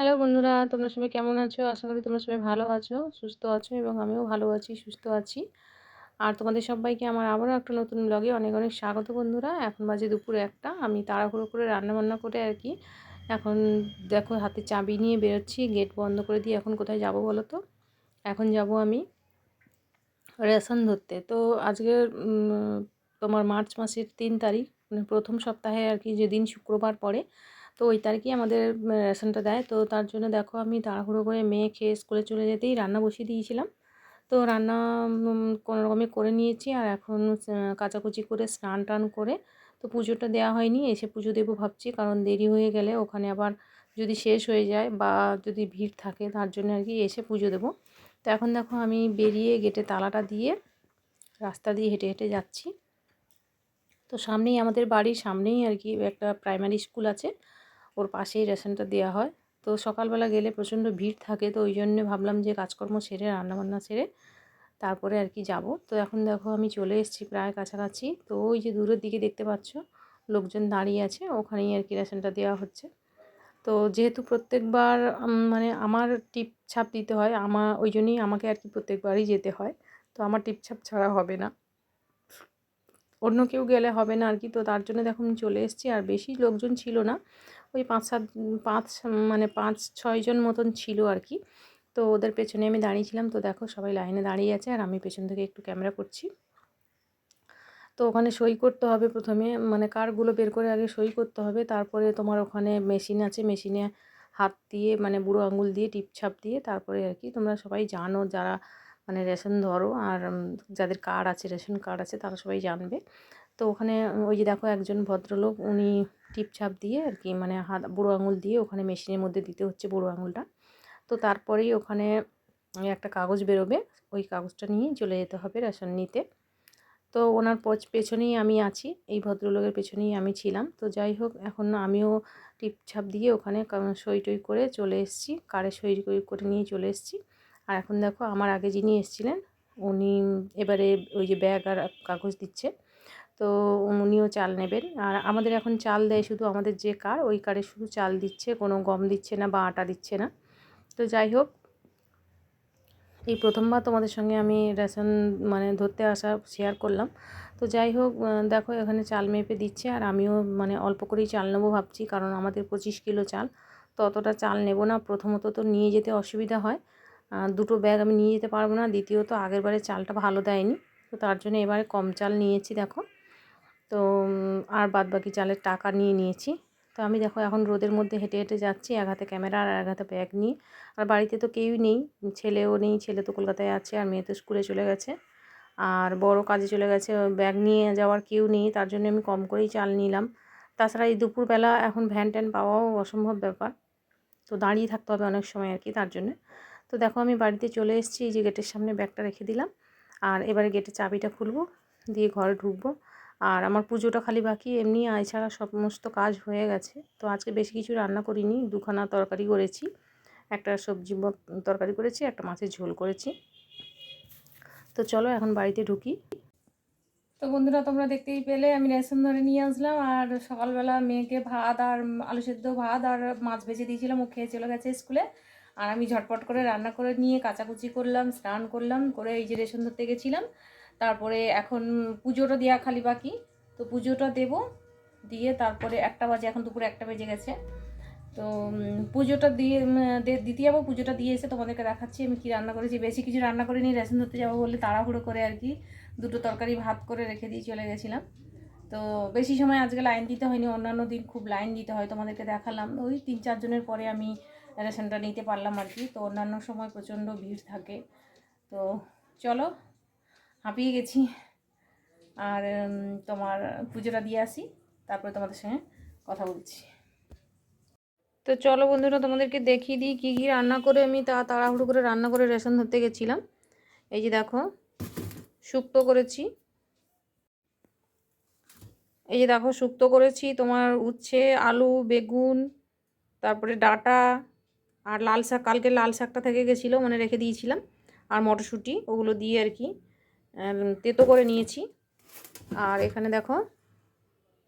Hello বন্ধুরা, তোমরা সবাই কেমন আছো? আশা করি তোমরা সবাই ভালো আছো, সুস্থ আছো এবং আমিও ভালো আছি, সুস্থ আছি। আর তোমাদের সবাইকে আমার আবারও একটা নতুন ব্লগে অনেক অনেক স্বাগত বন্ধুরা। এখন বাজে দুপুরে একটা, আমি তাড়াহুড়ো করে রান্না বান্না করে আর কি, এখন দেখো হাতে চাবি নিয়ে বেরোচ্ছি গেট বন্ধ করে দিয়ে এখন কোথায় যাব বলো তো? এখন যাব আমি রেশন ধরতে। তো আজকে তোমার মার্চ মাসের তিন তারিখ মানে প্রথম সপ্তাহে আর কি যেদিন শুক্রবার পড়ে তো ওই তারিখেই আমাদের রেশনটা দেয়। তো তার জন্য দেখো আমি তাড়াহুড়ো করে মেয়ে খেয়ে স্কুলে চলে যেতেই রান্না বসিয়ে দিয়েছিলাম। তো রান্না কোনো রকমে করে নিয়েছি আর এখন কাচাকুচি করে স্নান টান করে তো পুজোটা দেওয়া হয়নি। এসে পুজো দেবো ভাবছি কারণ দেরি হয়ে গেলে ওখানে আবার যদি শেষ হয়ে যায় বা যদি ভিড় থাকে তার জন্য আর কি এসে পুজো দেবো। তো এখন দেখো আমি বেরিয়ে গেটে তালাটা দিয়ে রাস্তা দিয়ে হেঁটে হেঁটে যাচ্ছি। তো সামনেই আমাদের বাড়ির সামনেই আর কি একটা প্রাইমারি স্কুল আছে। ওর পাশেই রেশনটা দেওয়া হয়। তো সকালবেলা গেলে প্রচণ্ড ভিড় থাকে, তো ওই জন্য ভাবলাম যে কাজকর্ম সেরে, রান্নাবান্না সেরে তারপরে আর কি যাব। তো এখন দেখো আমি চলে এসেছি প্রায় কাছাকাছি। তো ওই যে দূরের দিকে দেখতে পাচ্ছ, লোকজন দাঁড়িয়ে আছে, ওখানেই আর কি রেশনটা দেওয়া হচ্ছে। তো যেহেতু প্রত্যেকবার মানে আমার টিপ ছাপ দিতে হয় আমার ওই জন্যই আমাকে আর কি প্রত্যেকবারই যেতে হয়। তো আমার টিপ ছাপ ছাড়া হবে না। অন্য কেউ গেলে হবে না আর কি, তো তার জন্য দেখো আমি চলে এসেছি। আর বেশি লোকজন ছিল না। ওই পাঁচ সাত, পাঁচ মানে পাঁচ ছয়জন মতন ছিল আর কি। তো ওদের পেছনে আমি দাঁড়িয়েছিলাম তো দেখো সবাই লাইনে দাঁড়িয়ে আছে আর আমি পেছন থেকে একটু ক্যামেরা করছি। তো ওখানে সই করতে হবে প্রথমে। মানে কারগুলো বের করে আগে সই করতে হবে। তারপরে তোমার ওখানে মেশিন আছে। মেশিনে হাত দিয়ে মানে বুড়ো আঙুল দিয়ে টিপছাপ দিয়ে তারপরে আর কি তোমরা সবাই জানো যারা মানে রেশন ধরো। আর যাদের কার্ড আছে, রেশন কার্ড আছে তারা সবাই জানবে। তো ওখানে ওই যে দেখো একজন ভদ্রলোক, উনি টিপছাপ দিয়ে আর কি মানে হাত, বুড়ো আঙুল দিয়ে ওখানে মেশিনের মধ্যে দিতে হচ্ছে বুড়ো আঙুলটা। তো তারপরেই ওখানে একটা কাগজ বেরোবে, ওই কাগজটা নিয়ে চলে যেতে হবে রেশন নিতে। তো ওনার পচ পেছনেই আমি আছি, এই ভদ্রলোকের পেছনেই আমি ছিলাম। তো যাই হোক, এখন আমিও টিপছাপ দিয়ে ওখানে সই টই করে চলে এসেছি, কারে সই টই করে নিয়ে চলে এসেছি। আর এখন দেখো, আমার আগে যিনি এসেছিলেন, উনি এবারে ওই যে ব্যাগ আর কাগজ দিচ্ছে। তো উনিও চাল নেবেন। আর আমাদের এখন চাল দেয় শুধু আমাদের যে কার, ওই কারে শুধু চাল দিচ্ছে, কোনো গম দিচ্ছে না বা আটা দিচ্ছে না। তো যাই হোক, এই প্রথমবার তোমাদের সঙ্গে আমি রেশন মানে ধরতে আসা শেয়ার করলাম। তো যাই হোক দেখো এখানে চাল মেপে দিচ্ছে আর আমিও মানে অল্প করেই চাল নেব ভাবছি, কারণ আমাদের পঁচিশ কিলো চাল তো অতটা চাল নেব না। প্রথমত তো নিয়ে যেতে অসুবিধা হয়। দুটো ব্যাগ আমি নিয়ে যেতে পারব না, দ্বিতীয়ত আগের বারে চালটা ভালো দেয়নি। তো তার জন্য এবারে কম চাল নিয়েছি, দেখো। তো আর বাদ বাকি চালের টাকা নিয়ে নিয়েছি। তো আমি দেখো এখন রোদের মধ্যে হেঁটে হেঁটে যাচ্ছি, এক হাতে ক্যামেরা আর এক হাতে ব্যাগ নিয়ে। আর বাড়িতে তো কেউই নেই, ছেলেও নেই, ছেলে তো কলকাতায় আছে আর মেয়ে তো স্কুলে চলে গেছে। আর বড় কাজে চলে গেছে, ব্যাগ নিয়ে যাওয়ার কেউ নেই, তার জন্য আমি কম করেই চাল নিলাম। তাছাড়া এই দুপুরবেলা এখন ভ্যান ট্যান পাওয়াও অসম্ভব ব্যাপার। তো দাঁড়িয়ে থাকতে হবে অনেক সময় আর কি তার জন্য। তো দেখো আমি বাড়িতে চলে এসেছি যে গেটের সামনে ব্যাগটা রেখে দিলাম। আর এবারে গেটের চাবিটা খুলবো, দিয়ে ঘরে ঢুকবো। আর আমার পুজোটা খালি বাকি, এমনি এছাড়া সমস্ত কাজ হয়ে গেছে। তো আজকে বেশি কিছু রান্না করিনি, দুখানা তরকারি করেছি। একটা সবজি তরকারি করেছি, একটা মাছের ঝোল করেছি। তো চলো এখন বাড়িতে ঢুকি। তো বন্ধুরা, তোমরা দেখতেই পেলে, আমি রেশন ধরে নিয়ে আসলাম। আর সকালবেলা মেয়েকে ভাত আর আলু সেদ্ধ ভাত আর মাছ ভেজে দিয়েছিলাম, ও খেয়ে চলে গেছে স্কুলে। আর আমি ঝটপট করে রান্না করে নিয়ে কাচাকুচি করলাম, স্নান করলাম, করে এই যে রেশন ধরতে গেছিলাম। তারপরে এখন পুজোটা দেওয়া খালি বাকি। তো পুজোটা দেব, দিয়ে তারপরে একটা বাজে, এখন দুপুরে একটা বেজে গেছে। তো পুজোটা দিয়ে দিতে যাব, পুজোটা দিয়ে এসে তোমাদেরকে দেখাচ্ছি আমি কি রান্না করেছি। বেশি কিছু রান্না করে নিয়ে রেশন ধরতে যাব বলে তাড়াহুড়ো করে আর কি, দুটো তরকারি ভাত করে রেখে দিয়ে চলে গেছিলাম। তো বেশি সময় আজকে লাইন দিতে হয়নি, অন্যান্য দিন খুব লাইন দিতে হয়, তোমাদেরকে দেখালাম। ওই তিন চারজনের পরে আমি রেশনটা নিতে পারলাম আর কি। তো অন্যান্য সময় প্রচণ্ড ভিড় থাকে। তো চলো হাঁপিয়ে গেছি। আর তোমার পুজোটা দিয়ে আসি, তারপরে তোমাদের সঙ্গে কথা বলছি। তো চলো বন্ধুরা, তোমাদেরকে দেখিয়ে দিই কী কী রান্না করে আমি তা তাড়াহুড়ো করে রান্না করে রেশন ধরতে গেছিলাম। এই যে দেখো শুক্তো করেছি। এই যে দেখো শুক্তো করেছি, তোমার উচ্ছে, আলু, বেগুন, তারপরে ডাটা, আর লাল শাক, কালকে লাল শাকটা থেকে গেছিল মানে রেখে দিয়েছিলাম। আর মটরশুঁটি, ওগুলো দিয়ে আর কি তেতো করে নিয়েছি। আর এখানে দেখো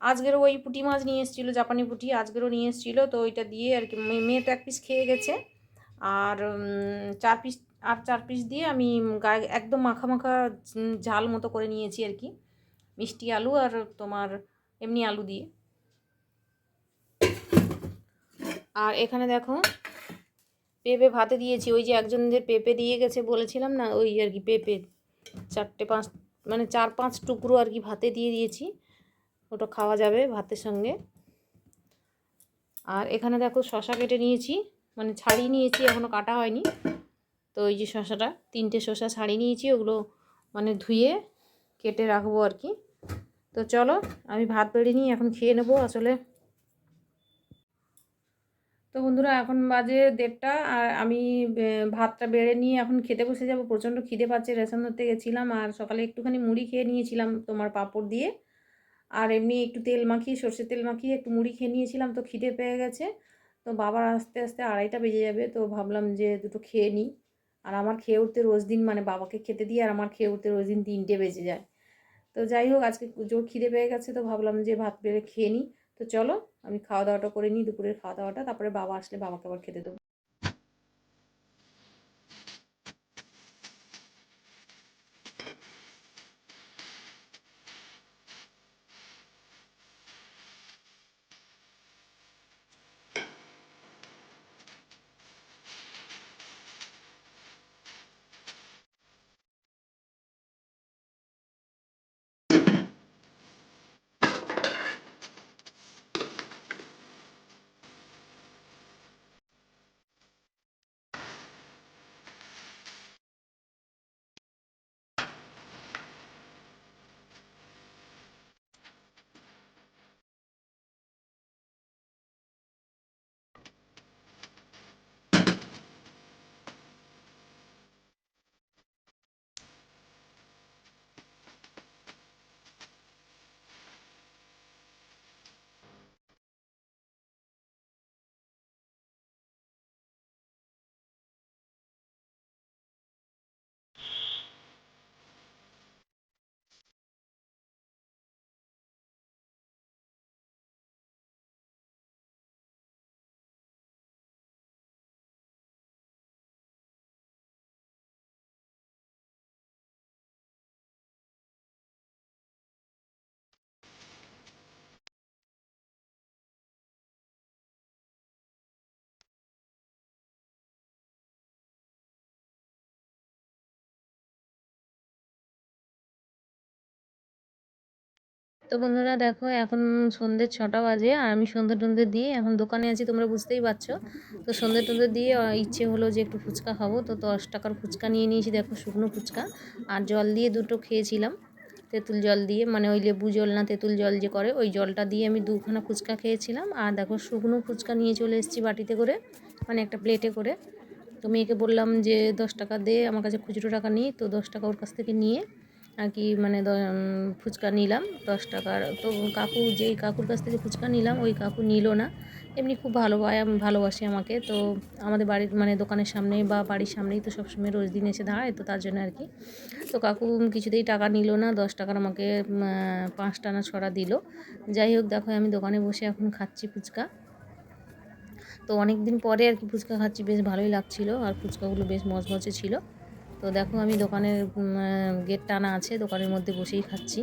আজকেরও ওই পুঁটি মাছ নিয়ে এসেছিল, জাপানি পুঁটি আজকেরও নিয়ে এসেছিল, তো ওইটা দিয়ে আর কি মেয়ে- তো এক পিস খেয়ে গেছে। আর চার পিস আর চার পিস দিয়ে আমি গায়ে একদম মাখা মাখা ঝাল মতো করে নিয়েছি আর কি। মিষ্টি আলু আর তোমার এমনি আলু দিয়ে। আর এখানে দেখো, পেঁপে ভাতে দিয়েছি। ওই যে একজনদের পেঁপে দিয়ে গেছে বলেছিলাম না, ওই আর কি পেঁপে। চারটে পাঁচ মানে চার পাঁচ টুকরো আর কি ভাতে দিয়ে দিয়েছি। ওটা খাওয়া যাবে ভাতের সঙ্গে। আর এখানে দেখো শশা কেটে নিয়েছি মানে ছাড়িয়ে নিয়েছি এখনও কাটা হয়নি। তো ওই যে শশাটা, তিনটে শশা ছাড়িয়ে নিয়েছি, ওগুলো মানে ধুয়ে কেটে রাখব আর কি। তো চলো, আমি ভাত বেড়ে নিই, এখন খেয়ে নেব। আসলে তো বন্ধুরা এখন বাজে দেড়টা আর আমি ভাতটা বেড়ে নিয়ে এখন খেতে বসে যাব। প্রচণ্ড খিদে পাচ্ছে, রেশন ধরতে গেছিলাম আর সকালে একটুখানি মুড়ি খেয়ে নিয়েছিলাম তোমার পাঁপড় দিয়ে। আর এমনি একটু তেল মাখিয়ে, সর্ষের তেল মাখিয়ে একটু মুড়ি খেয়ে নিয়েছিলাম তো খিদে পেয়ে গেছে। তো বাবার আস্তে আস্তে আড়াইটা বেজে যাবে তো ভাবলাম যে দুটো খেয়ে নিই। আর আমার খেয়ে উঠতে রোজ দিন মানে বাবাকে খেতে দিই আর আমার খেয়ে উঠতে রোজ দিন তিনটে বেজে যায়। তো যাই হোক, আজকে জোর খিদে পেয়ে গেছে তো ভাবলাম যে ভাত বেড়ে খেয়ে নিই। তো চলো, আমি খাওয়া দাওয়াটা করে নিই, দুপুরের খাওয়া দাওয়াটা তারপরে বাবা আসলে বাবাকে আবার খেতে দেবো। তো বন্ধুরা দেখো, এখন সন্ধ্যে ছটা বাজে আর আমি সন্ধ্যে টন্ধে দিয়ে এখন দোকানে আছি, তোমরা বুঝতেই পারছ। তো সন্ধ্যে টন্ধে দিয়ে ইচ্ছে হলো যে একটু ফুচকা খাব। তো দশ টাকার ফুচকা নিয়ে নিয়েছি, দেখো শুকনো ফুচকা। আর জল দিয়ে দুটো খেয়েছিলাম, তেঁতুল জল দিয়ে। মানে ওই লেবু জল না, তেঁতুল জল যে করে, ওই জলটা দিয়ে আমি দুখানা ফুচকা খেয়েছিলাম। আর দেখো শুকনো ফুচকা নিয়ে চলে এসেছি বাটিতে করে মানে একটা প্লেটে করে। তো মেয়েকে বললাম যে, দশ টাকা দে, আমার কাছে খুচরো টাকা নিই। তো দশ টাকা ওর কাছ থেকে নিয়ে আর কি মানে ফুচকা নিলাম, দশ টাকার তো কাকু যেই কাকুর কাছ থেকে ফুচকা নিলাম, ওই কাকু নিল না। এমনি খুব ভালো ভালোবাসে আমাকে। তো আমাদের বাড়ির মানে দোকানের সামনে বা বাড়ির সামনেই তো সবসময় রোজ দিন এসে দাঁড়ায়, তো তার জন্য আর কি। তো কাকু কিছুতেই টাকা নিল না, দশ টাকার আমাকে পাঁচ টানা ছড়া দিল। যাই হোক, দেখো আমি দোকানে বসে এখন খাচ্ছি ফুচকা। তো অনেক দিন পরে আর কি ফুচকা খাচ্ছি, বেশ ভালোই লাগছিল। আর ফুচকাগুলো বেশ মচমচে ছিল। তো দেখো আমি দোকানের গেট টানা আছে, দোকানের মধ্যে বসেই খাচ্ছি।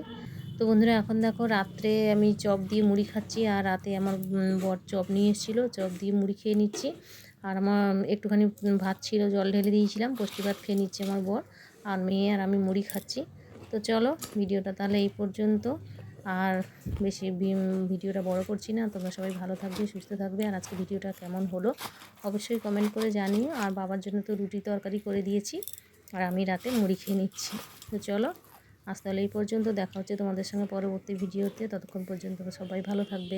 তো বন্ধুরা, এখন দেখো রাত্রে আমি চপ দিয়ে মুড়ি খাচ্ছি আর রাতে আমার বর চপ নিয়ে এসেছিল, চপ দিয়ে মুড়ি খেয়ে নিচ্ছি। আর আমার একটুখানি ভাত ছিল, জল ঢেলে দিয়েছিলাম পুষ্টি ভাত খেয়ে নিচ্ছে আমার বর আর মেয়ে আর আমি মুড়ি খাচ্ছি। তো চলো ভিডিওটা তাহলে এই পর্যন্ত। আর বেশি ভিডিওটা বড় করছি না, তোমরা সবাই ভালো থাকবে, সুস্থ থাকবে। আর আজকে ভিডিওটা কেমন হলো, অবশ্যই কমেন্ট করে জানিও। আর বাবার জন্য তো রুটি তরকারি করে দিয়েছি। আর আমি রাতে মুড়ি খেয়ে নিচ্ছি। তো চলো, আজ তাহলে এই পর্যন্ত। দেখা হচ্ছে তোমাদের সঙ্গে পরবর্তী ভিডিওতে। ততক্ষণ পর্যন্ত সবাই ভালো থাকবে।